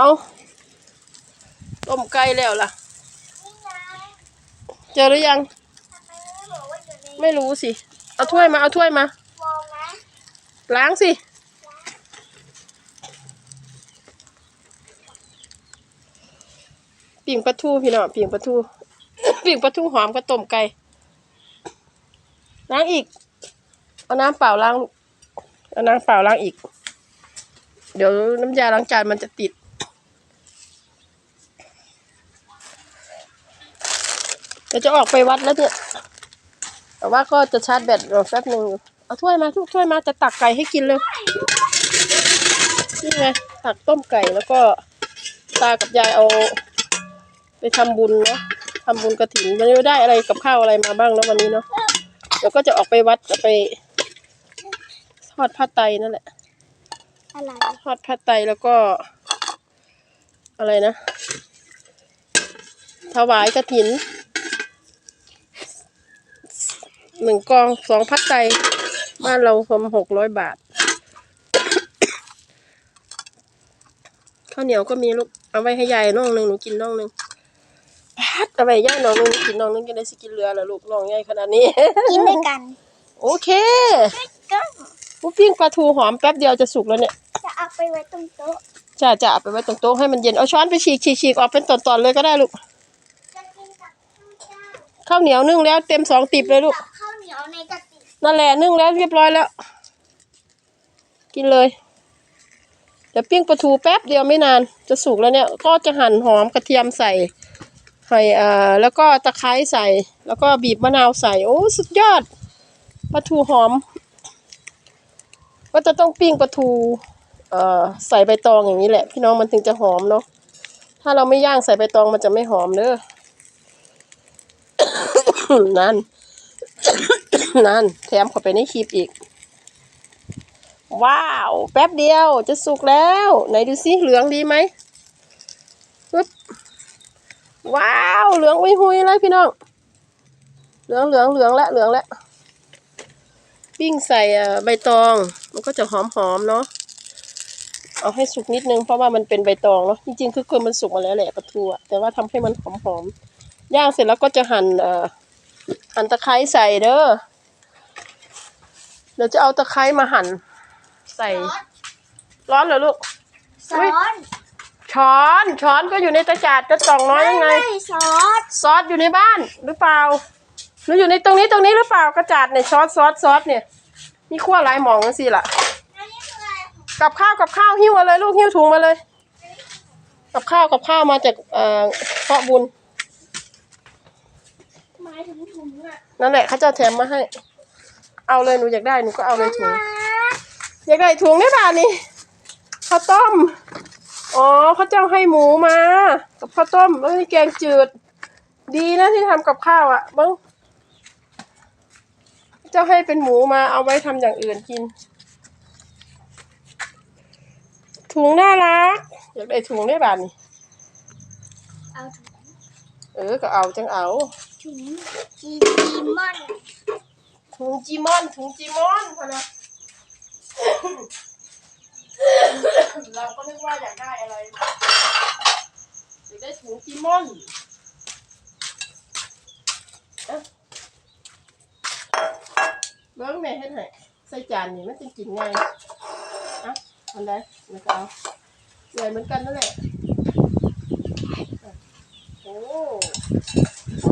เอาต้มไก่แล้วล่ะนี่ไงเจอหรือยังทำไมไม่บอกว่าอยู่ในไม่รู้สิ เอาถ้วยมา เอาถ้วยมาวงนะล้างสิ ปิ่งปลาทูพี่น้องปิ่งปลาทูปิ่งปลาทูหอมกับต้มไก่ล้างอีก เอาน้ำเปล่าล้าง เอาน้ำเปล่าล้างอีก เดี๋ยวน้ำยาล้างจานมันจะติด เดี๋ยวจะออกไปวัดแล้วเนี่ย แต่ว่าก็จะชาร์จแบตรอแป๊บหนึ่งอยู่ เอาถ้วยมาทุกถ้วยมาจะตักไก่ให้กินเลยนี่ไงตักต้มไก่แล้วก็ตากับยายเอา ไปทำบุญเนาะทำบุญกระถิ่นวันนี้ได้อะไรกับข้าวอะไรมาบ้างแล้ววันนี้เนาะเดี๋ยวก็จะออกไปวัดจะไปทอดผ้าไตรนั่นแหละอะไรทอดผ้าไตรแล้วก็ อะไรนะ ถวายกระถิน หนึ่งกองสองพัดไตรบ้านเราคมหกร้อยบาท ข้าวเหนียวก็มีลูก เอาไว้ให้ยายน้องหนึ่งหนูกินน้องหนึ่งพัดเอาไว้ย่ายน้องหนึ่งหนูกินน้องหนึ่งจะได้สิกินเรือแล้วลูกน้องใหญ่ขนาดนี้ กินด้วยกัน โอเคก็หมูปิ้งปลาทูหอมแป๊บเดียวจะสุกแล้วเนี่ย จะเอาไปไว้ตรงโต๊ะจ้าจะเอาไปไว้ตรงโต๊ะให้มันเย็น เอาช้อนไปฉีกฉีกฉีกออกเป็นตอนๆเลยก็ได้ลูกจะกินกับข้าวเจ้าข้าวเหนียวนึ่งแล้วเต็มสองติบเลยลูกกับ ขียวในกระติกนั่นแหละนึ่งแล้วเรียบร้อยแล้ว กินเลย เดี๋ยวปิ้งปลาทูแป๊บเดียวไม่นาน จะสุกแล้วเนี่ย ก็จะหั่นหอมกระเทียมใส่ใส่อ่าแล้วก็ตะไคร้ใส่ แล้วก็บีบมะนาวใส่โอ้สุดยอดปลาทูหอม ก็จะต้องปิ้งปลาทูเอ่อใส่ใบตองอย่างนี้แหละ พี่น้องมันถึงจะหอมเนาะถ้าเราไม่ย่างใส่ใบตองมันจะไม่หอมเด้อนั่น นั่น แถมเข้าไปในคลิปอีก ว้าว แป๊บเดียวจะสุกแล้ว ไหนดูสิเหลืองดีไหมปึ๊บว้าว เหลืองอุ้ยหุยเลยพี่น้อง เหลืองเหลืองเหลืองและเหลืองและปิ้งใส่ใบตอง มันก็จะหอมหอมๆเนาะเอาให้สุกนิดนึงเพราะว่ามันเป็นใบตองเนาะจริงๆคือคือมันสุกมาแล้วแหละปลาทูแต่ว่าทำให้มันหอมหอมๆย่างเสร็จแล้วก็จะหั่นเอ่อหั่นตะไคร้ใส่เด้อ เดี๋ยวจะเอาตะไคร้มาหั่นใส่ ร้อนเหรอลูก ซอสช้อนช้อนก็อยู่ในตะจาดกระจ่องน้อยยังไงไม่ซอสซอสอยู่ในบ้านหรือเปล่าหรืออยู่ในตรงนี้ตรงนี้หรือเปล่ากระจาดเนี่ยซอสซอสซอสเนี่ยนี่ขั้วหลายหมองจังสิล่ะ อันนี้คืออะไรกับข้าวกับข้าวหิ้วมาเลยลูกหิ้วถุงมาเลย กับข้าวกับข้าวมาจากเอ่อเพาะบุญหมายถึงถุงอะนั่นแหละเขาจะแถมมาให้ เอาเลยหนูอยากได้หนูก็เอาเลยถุงนะอยากได้ถุงได้ป่ะนี่ข้าวต้มอ๋อเขาเจ้าให้หมูมา กับข้าวต้มแล้วให้แกงจืด ดีนะที่ทำกับข้าวอะเบิ้งเจ้าให้เป็นหมูมาเอาไว้ทำอย่างอื่นกิน ถุงน่ารักอยากได้ถุงได้ป่ะนี่เอาถุงเออก็เอาจังเอาถุงจีจีมอน ถุงจีมอนถุงจีมอนพอนะเราก็นึกว่าอยากได้อะไรอยากได้ถุงจีมอนเอ๊ะเบิ้งแม่เฮ็ดให้ใส่จานนี่มันจะกินง่ายอะอันใดแล้วก็เอาใหญ่เหมือนกันนั่นแหละโอ้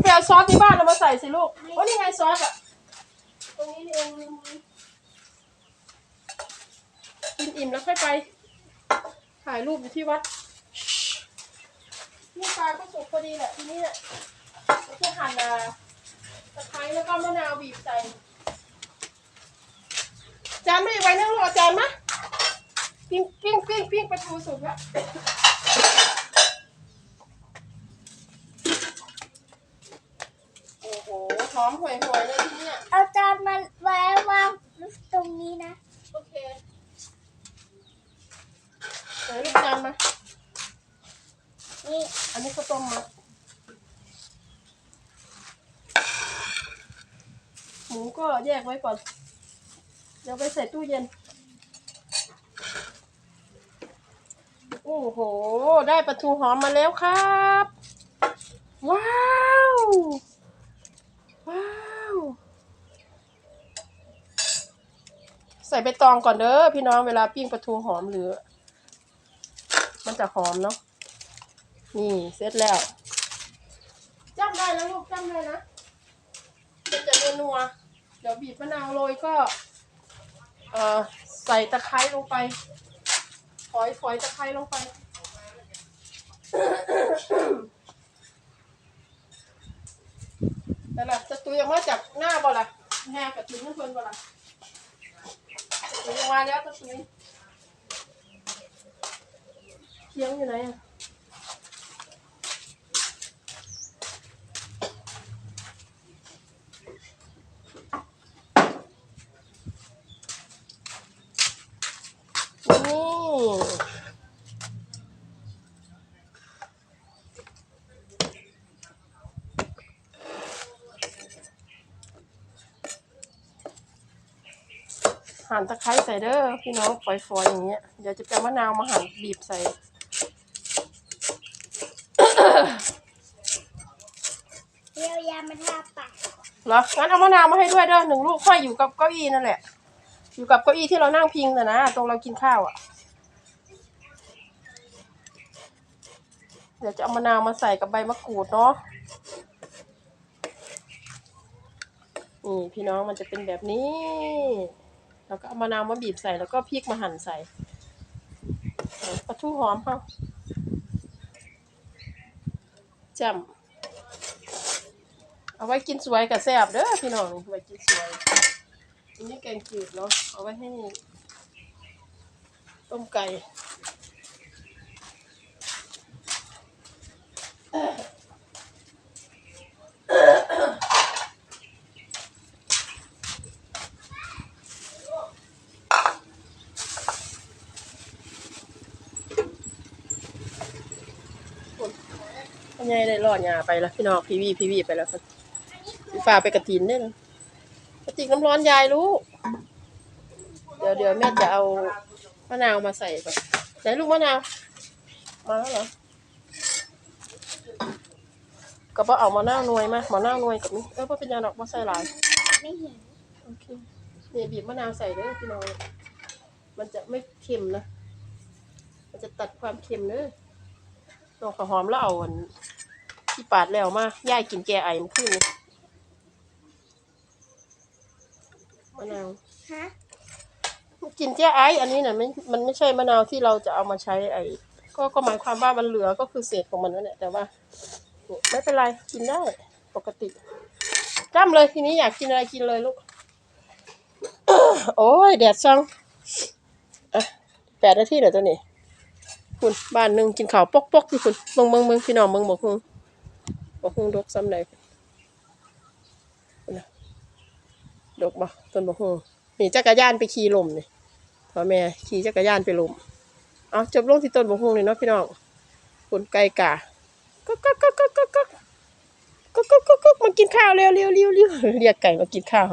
ไปเอาซอสที่บ้านเอามาใส่สิลูกว่านี่ไงซอสอะ รงนี้นี่เองลืมกินอิ่มแล้วค่อยไป ถ่ายรูปอยู่ที่วัดนี่ปลาก็สุกพอดีแหละทีนี้เนี่ยเราจะหั่นอ่าตะไคร้แล้วก็มะนาวบีบใส่จานไม่ได้ไว้นั่งรอจานมะปิ้งปิ้งปิ้งปิ้งปลาทูสุกแล้วโอ้โหหอมห่วยๆเลยทีเนี้ย เอาจานมาไว้วางต รงนี้นะ โอเคไหนลูกจานมา นี่ อันนี้ข้าวต้มมัดหมูก็แยกไว้ก่อน เดี๋ยวไปใส่ตู้เย็น โอ้โห ได้ปลาทูหอมมาแล้วครับ ว้าว ว้าว ใส่ใบตองก่อนเด้อพี่น้องเวลาปิ้งปลาทูหอมหรือ มันจะหอมเนาะนี่เสร็จแล้วจำได้แล้วลูกจำได้นะมันจะนัวๆเดี๋ยวบีบมะนาวโรยก็ เอ่อใส่ตะไคร้ลงไปฝอยฝอยตะไคร้ลงไปแต่ละจะตุยออกมาจากหน้าบ่ล่ะแห่กับถึงนั่นเพิ่นบ่ล่ะจะตุยออก มาแล้วจะตุยเคียงอยู่ไหนอะนี่ หั่นตะไคร้ใส่เด้อพี่น้องฝอยๆอย่างเงี้ยเดี๋ยวจะไปเอามะนาวมาหั่นบีบใส่เรียวยามาทาปากเหรองั้นเอามะนาวมาให้ด้วยเด้อหนึ่งลูกค่อยอยู่กับเก้าอี้นั่นแหละ อยู่กับเก้าอี้ที่เรานั่งพิงน่ะนะตรงเรากินข้าวอะ เดี๋ยวจะเอามะนาวมาใส่กับใบมะกรูดเนาะนี่พี่น้องมันจะเป็นแบบนี้ แล้วก็เอามะนาวมาบีบใส่แล้วก็พริกมาหั่นใส่เอาปลาทูหอมค่ะจำเอาไว้กินสวยกับแซ่บเด้อพี่น้องไว้กินสวยอันนี้แกงจืดเนาะเอาไว้ให้ต้มไก่ พ่อใหญ่ได้รอดยาไปแล้วพี่น้องพีวีพีวีไปแล้วครับพี่ฟ้าไปกระถินได้เลยกระติกน้ำร้อนยายลูกเดี๋ยวเดี๋ยวแม่จะเอามะนาวมาใส่ก่อนไหนลูกมะนาว มาแล้วเหรอก็บ่เอามะนาวหน่วยมามะนาวหน่วยกับนี่เออบ่เป็นหยังดอกบ่ใส่หลายไม่เห็นโอเคนี่บีบมะนาวใส่เด้อพี่น้องมันจะไม่เค็มนะ มันจะตัดความเค็มเด้อ ลองข้าวหอมแล้วเอาอันที่ปาดแล้วมาย่ายกินแกไอมันขึ้นนี่มะนาวฮะกินแก้ไออันนี้น่ะไม่มันไม่ใช่มะนาวที่เราจะเอามาใช้ไอก็ก็หมายความว่ามันเหลือก็คือเศษของมันนั่นแหละแต่ว่าเนี่ยไม่เป็นไรกินได้ปกติจ้ำเลยทีนี้อยากกินอะไรกินเลยลูกโอ้ยแดดซ่องอะแปดนาทีเดี๋ยวตัวนี้ คุณบ้านหนึ่งกินข้าวปกปกๆที่คุณเมืองเมืองเมืองพี่น้องเมืองบอกคุณบอกคุณดกซ้ำใดคุณน่ะดกบ่ต้นบอกคุณนี่จักรยานไปขี่ลมนี่พ่อแม่ขี่จักรยานไปลมเอาจบลงที่ต้นบอกคุณเลยเนาะพี่น้องคุณไก่กาก็ก็ก็ก็ก็ก็ก็ก็ก็ก็มากินข้าวเร็วเร็วเร็วเร็วเรียกไก่มากินข้าว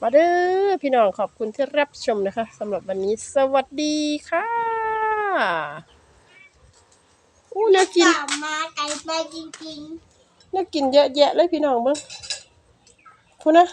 มาเด้อพี่น้องขอบคุณที่รับชมนะคะสำหรับวันนี้สวัสดีค่ะ อู้น่ากิน กลับมาไกลไปจริงน่ากินเยอะแยะเลยพี่น้องเบ้างพูดนะ